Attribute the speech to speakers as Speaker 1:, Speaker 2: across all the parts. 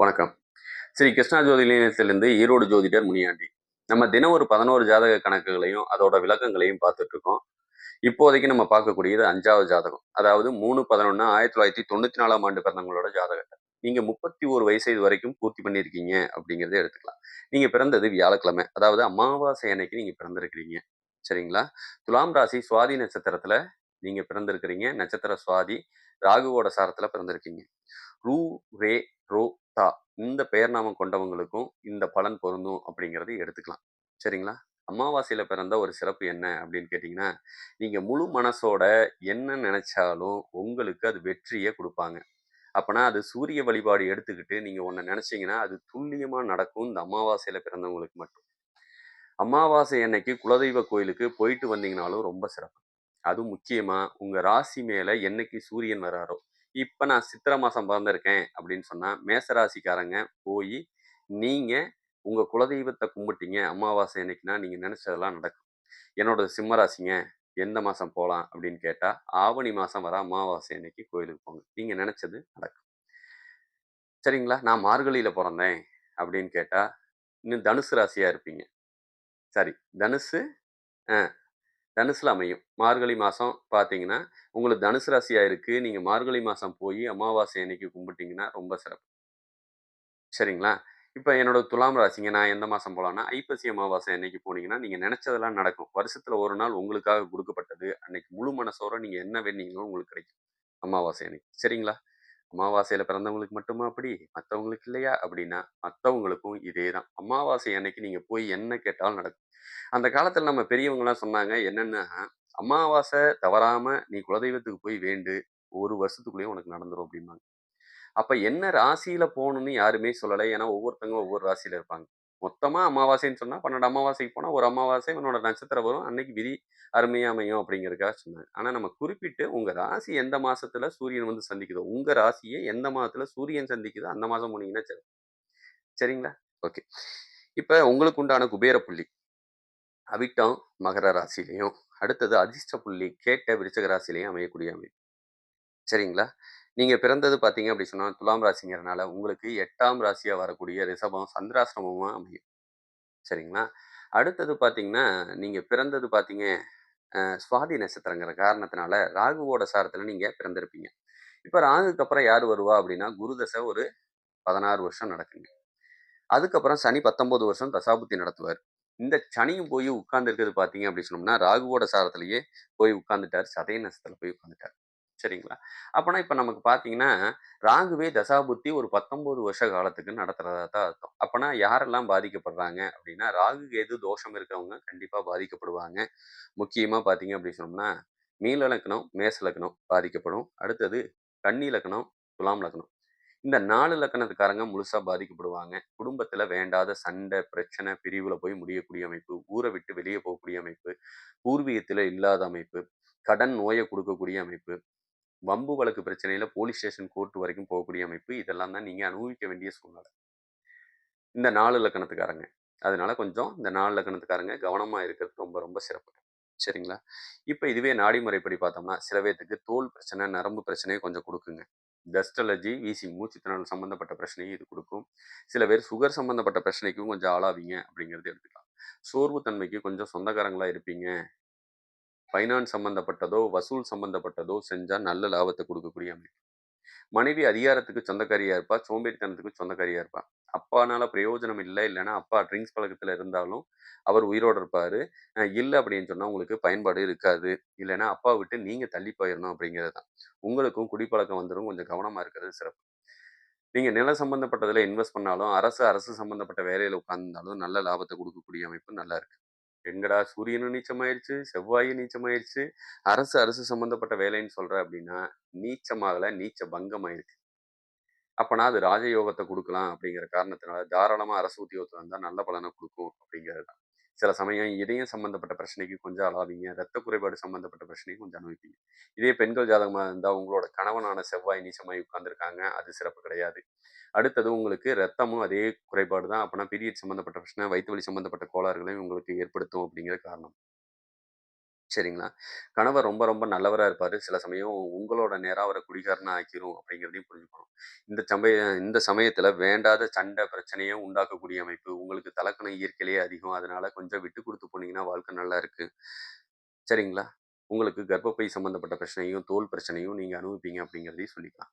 Speaker 1: வணக்கம். ஸ்ரீ கிருஷ்ணா ஜோதி நிலையத்திலிருந்து ஈரோடு ஜோதிடர் முனியாண்டி. நம்ம தினம் ஒரு பதினோரு ஜாதக கணக்குகளையும் அதோட விளக்கங்களையும் பார்த்துட்டு இருக்கோம். இப்போதைக்கு நம்ம பார்க்கக்கூடியது அஞ்சாவது ஜாதகம். அதாவது மூணு பதினொன்று ஆயிரத்தி தொள்ளாயிரத்தி தொண்ணூத்தி நாலாம் ஆண்டு பிறந்தவங்களோட ஜாதகத்தை. நீங்க முப்பத்தி ஒரு வயசு இது வரைக்கும் பூர்த்தி பண்ணியிருக்கீங்க அப்படிங்கிறத எடுத்துக்கலாம். நீங்க பிறந்தது வியாழக்கிழமை. அதாவது அமாவாசை அன்னைக்கு நீங்க பிறந்திருக்கிறீங்க. சரிங்களா? துலாம் ராசி சுவாதி நட்சத்திரத்துல நீங்க பிறந்திருக்கிறீங்க. நட்சத்திர சுவாதி ராகுவோட சாரத்துல பிறந்திருக்கீங்க. ரூ ரே ரோ இந்த பெயர் நாமம் கொண்டவங்களுக்கும் இந்த பலன் பொருந்தும் அப்படிங்கிறது எடுத்துக்கலாம். சரிங்களா? அமாவாசையில பிறந்த ஒரு சிறப்பு என்ன அப்படின்னு கேட்டிங்கன்னா நீங்க முழு மனசோட என்ன நினைச்சாலும் உங்களுக்கு அது வெற்றியை கொடுப்பாங்க. அப்பனா அது சூரிய வழிபாடு எடுத்துக்கிட்டு நீங்க ஒன்ன நினைச்சீங்கன்னா அது துல்லியமா நடக்கும் இந்த அமாவாசையில பிறந்தவங்களுக்கு மட்டும். அமாவாசை அன்னைக்கு குலதெய்வ கோயிலுக்கு போயிட்டு வந்தீங்கனாலும் ரொம்ப சிறப்பு. அது முக்கியமா உங்க ராசி மேல என்னைக்கு சூரியன் வராரோ இப்போ நான் சித்திரை மாதம் பிறந்திருக்கேன் அப்படின்னு சொன்னால் மேசராசிக்காரங்க போய் நீங்கள் உங்கள் குலதெய்வத்தை கும்பிட்டீங்க அமாவாசை அன்னைக்குன்னா நீங்கள் நினச்சதெல்லாம் நடக்கும். என்னோட சிம்மராசிங்க எந்த மாதம் போகலாம் அப்படின்னு கேட்டால் ஆவணி மாதம் வர அமாவாசை அன்னைக்கு கோயிலுக்கு போங்க. நீங்கள் நினச்சது நடக்கும். சரிங்களா? நான் மார்கழியில் பிறந்தேன் அப்படின்னு கேட்டால் இன்னும் தனுசு ராசியாக இருப்பீங்க. சரி தனுசு தனுசில் அமையும். மார்கழி மாதம் பார்த்தீங்கன்னா உங்களுக்கு தனுசு ராசியாக இருக்குது நீங்கள் மார்கழி மாதம் போய் அமாவாசை அன்னைக்கு கும்பிட்டீங்கன்னா ரொம்ப சிறப்பு. சரிங்களா? இப்போ என்னோட துலாம் ராசிங்க நான் எந்த மாதம் போகலான்னா ஐப்பசி அமாவாசை அன்னைக்கு போனீங்கன்னா நீங்கள் நினச்சதெல்லாம் நடக்கும். வருஷத்தில் ஒரு நாள் உங்களுக்காக கொடுக்கப்பட்டது. அன்னைக்கு முழு மனசோட நீங்கள் என்ன வேணீங்களோ உங்களுக்கு கிடைக்கும். அமாவாசை அன்னைக்கு. சரிங்களா? அமாவாசையில் பிறந்தவங்களுக்கு மட்டுமா அப்படி? மற்றவங்களுக்கு இல்லையா? அப்படின்னா மற்றவங்களுக்கும் இதே தான். அமாவாசை அன்னைக்கு நீங்கள் போய் என்ன கேட்டாலும் நடக்கும். அந்த காலத்தில் நம்ம பெரியவங்கலாம் சொன்னாங்க என்னென்னா அமாவாசை தவறாம நீ குலதெய்வத்துக்கு போய் வேண்டு. ஒரு வருஷத்துக்குள்ளேயே உனக்கு நடந்துரும் அப்படிம்பாங்க. அப்ப என்ன ராசியில போகணும்னு யாருமே சொல்லலை. ஏன்னா ஒவ்வொருத்தவங்க ஒவ்வொரு ராசியில இருப்பாங்க. மொத்தமாக அமாவாசைன்னு சொன்னால் பன்னெண்டு அமாவாசைக்கு போனால் ஒரு அமாவாசை உன்னோட நட்சத்திரம் வரும். அன்னைக்கு விதி அருமையாக அமையும் அப்படிங்கிறதுக்காக சொன்னாங்க. ஆனால் நம்ம குறிப்பிட்டு உங்கள் ராசி எந்த மாதத்தில் சூரியன் வந்து சந்திக்குதோ உங்கள் ராசியை எந்த மாதத்தில் சூரியன் சந்திக்குதோ அந்த மாதம் போனீங்கன்னா சரி. சரிங்களா? ஓகே. இப்போ உங்களுக்கு உண்டான குபேர புள்ளி. அவிட்டம் மகர ராசிலையும் அடுத்தது அதிர்ஷ்ட புள்ளி கேட்ட விருச்சக ராசிலையும் அமையக்கூடிய அமைப்பு. சரிங்களா? நீங்க பிறந்தது பாத்தீங்க அப்படி சொன்னா துலாம் ராசிங்கிறனால உங்களுக்கு எட்டாம் ராசியா வரக்கூடிய ரிஷபம் சந்திராசிரமமா அமையும். சரிங்களா? அடுத்தது பாத்தீங்கன்னா நீங்க பிறந்தது பாத்தீங்க சுவாதி நட்சத்திரங்கிற காரணத்தினால ராகுவோட சாரத்துல நீங்க பிறந்திருப்பீங்க. இப்ப ராகுக்கு அப்புறம் யார் வருவா அப்படின்னா குருதசை ஒரு பதினாறு வருஷம் நடக்குங்க. அதுக்கப்புறம் சனி பத்தொன்பது வருஷம் தசாபுத்தி நடத்துவார். இந்த சனியும் போய் உட்கார்ந்து இருக்கிறது பார்த்தீங்க அப்படின்னு சொன்னோம்னா ராகுவோட சாரத்திலேயே போய் உட்கார்ந்துட்டார். சதய நட்சத்திரத்துல போய் உட்காந்துட்டார் சரிங்களா? அப்போனா இப்போ நமக்கு பார்த்தீங்கன்னா ராகுவே தசாபுத்தி ஒரு பத்தொன்பது வருஷ காலத்துக்கு நடத்துகிறதா தான் அர்த்தம். அப்போனா யாரெல்லாம் பாதிக்கப்படுறாங்க அப்படின்னா ராகு கேது தோஷம் இருக்கிறவங்க கண்டிப்பாக பாதிக்கப்படுவாங்க. முக்கியமாக பார்த்தீங்க அப்படின்னு சொன்னோம்னா மீன லக்னம் மேச லக்னம் பாதிக்கப்படும். அடுத்தது கன்னி லக்னம் துலாம் லக்னம் இந்த நாலு லக்கணத்துக்காரங்க முழுசா பாதிக்கப்படுவாங்க. குடும்பத்துல வேண்டாத சண்டை பிரச்சனை பிரிவுல போய் முடியக்கூடிய அமைப்பு ஊரை விட்டு வெளியே போகக்கூடிய அமைப்பு பூர்வீகத்துல இல்லாத அமைப்பு கடன் நோயை கொடுக்கக்கூடிய அமைப்பு வம்பு வழக்கு பிரச்சனையில் போலீஸ் ஸ்டேஷன் கோர்ட் வரைக்கும் போகக்கூடிய அமைப்பு இதெல்லாம் தான் நீங்கள் அனுபவிக்க வேண்டிய சூழ்நிலை. இந்த நாலு லக்கணத்துக்காரங்க அதனால கொஞ்சம் இந்த நாலு லக்கணத்துக்காரங்க கவனமாக இருக்கிறது ரொம்ப ரொம்ப சிறப்பு. சரிங்களா? இப்போ இதுவே நாடி முறைப்படி பார்த்தோம்னா சில பேர்த்துக்கு தோல் பிரச்சனை நரம்பு பிரச்சனையை கொஞ்சம் கொடுக்குங்க. டஸ்ட் அலர்ஜி வீசிங் மூச்சுத்திணறல் சம்மந்தப்பட்ட பிரச்சனையும் இது கொடுக்கும். சில பேர் சுகர் சம்மந்தப்பட்ட பிரச்சனைக்கும் கொஞ்சம் ஆளாவீங்க அப்படிங்கிறது எடுத்துக்கலாம். சோர்வு தன்மைக்கு கொஞ்சம் சொந்தக்காரங்களாக இருப்பீங்க. ஃபைனான்ஸ் சம்மந்தப்பட்டதோ வசூல் சம்மந்தப்பட்டதோ செஞ்சால் நல்ல லாபத்தை கொடுக்கக்கூடிய அமைப்பு. மனைவி அதிகாரத்துக்கு சொந்தக்காரியா இருப்பா சோம்பேறித்தனத்துக்கு சொந்தக்காரியா இருப்பா. அப்பானால பிரயோஜனம் இல்லை இல்லைன்னா அப்பா ட்ரிங்க்ஸ் பழக்கத்துல இருந்தாலும் அவர் உயிரோடு இருப்பாரு. இல்லை அப்படின்னு சொன்னா உங்களுக்கு பயன்பாடு இருக்காது. இல்லைன்னா அப்பா விட்டு நீங்க தள்ளி போயிடணும் அப்படிங்கிறது தான். உங்களுக்கும் குடிப்பழக்கம் வந்துடும் கொஞ்சம் கவனமா இருக்கிறது சிறப்பு. நீங்க நில சம்மந்தப்பட்டதில் இன்வெஸ்ட் பண்ணாலும் அரசு அரசு சம்மந்தப்பட்ட வேலையில உட்கார்ந்தாலும் நல்ல லாபத்தை கொடுக்கக்கூடிய அமைப்பு நல்லா இருக்கு. எங்கடா சூரியனும் நீச்சமாயிருச்சு செவ்வாயும் நீச்சமாயிருச்சு அரசு அரசு சம்பந்தப்பட்ட வேலைன்னு சொல்ற அப்படின்னா நீச்சமாகல நீச்ச பங்கமாயிருக்கு. அப்பனா அது ராஜயோகத்தை கொடுக்கலாம் அப்படிங்கிற காரணத்தினால தாராளமா அரசு உத்தியோகத்துல இருந்தா நல்ல பலனை கொடுக்கும் அப்படிங்கிறது தான் சில சமயம் இதயம் சம்பந்தப்பட்ட பிரச்சனைக்கு கொஞ்சம் அழாவீங்க ரத்த குறைபாடு சம்பந்தப்பட்ட பிரச்சனைக்கு கொஞ்சம் அனுபவிப்பீங்க இதே பெண்கள் ஜாதகமாக இருந்தால் உங்களோட கணவனான செவ்வாய் நீச்சமாய் உட்கார்ந்துருக்காங்க அது சிறப்பு கிடையாது. அடுத்தது உங்களுக்கு ரத்தமும் அதே குறைபாடு தான். அப்படின்னா பீரியட் சம்பந்தப்பட்ட பிரச்சனை வயிற்று வலி சம்பந்தப்பட்ட கோளாறுகளையும் உங்களுக்கு ஏற்படுத்தும் அப்படிங்கிற காரணம். சரிங்களா? கணவர் ரொம்ப ரொம்ப நல்லவராக இருப்பார் சில சமயம் உங்களோட நேரம் அவரை குடிகாரனா ஆக்கிரும் அப்படிங்கிறதையும் புரிஞ்சுக்கணும். இந்த சமய இந்த சமயத்தில் வேண்டாத சண்டை, பிரச்சனையை உண்டாக்கக்கூடிய அமைப்பு. உங்களுக்கு தலக்கணம் இயற்கையிலேயே அதிகம். அதனால கொஞ்சம் விட்டு கொடுத்து போனீங்கன்னா வாழ்க்கை நல்லா இருக்கு. சரிங்களா? உங்களுக்கு கர்ப்பப்பை சம்மந்தப்பட்ட பிரச்சனையும், தோல் பிரச்சனையும் நீங்கள் அனுபவிப்பீங்க அப்படிங்கிறதையும் சொல்லிக்கலாம்.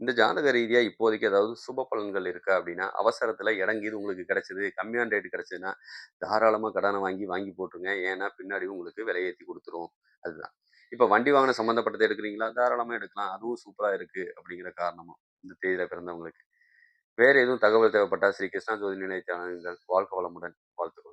Speaker 1: இந்த ஜாதக ரீதியாக இப்போதைக்கு ஏதாவது சுப பலன்கள் இருக்கா அப்படின்னா, அவசரத்தில் இடம் உங்களுக்கு கிடச்சிது கம்மியான ரேட் கிடைச்சதுன்னா, தாராளமாக கடனை வாங்கி, வாங்கி போட்டுருங்க. ஏன்னா, பின்னாடி உங்களுக்கு விலையேற்றி கொடுத்துரும் அதுதான். இப்போ வண்டி வாகனம் சம்மந்தப்பட்டதை எடுக்கிறீங்களா? தாராளமாக எடுக்கலாம். அதுவும் சூப்பராக இருக்குது அப்படிங்கிற காரணமும், இந்த தேதியில் பிறந்தவங்களுக்கு. வேறு எதுவும் தகவல் தேவைப்பட்டா ஸ்ரீ கிருஷ்ணா ஜோதி நிலையத்தை அணுகுங்கள். வாழ்க வளமுடன். வாழ்த்துக்கள்.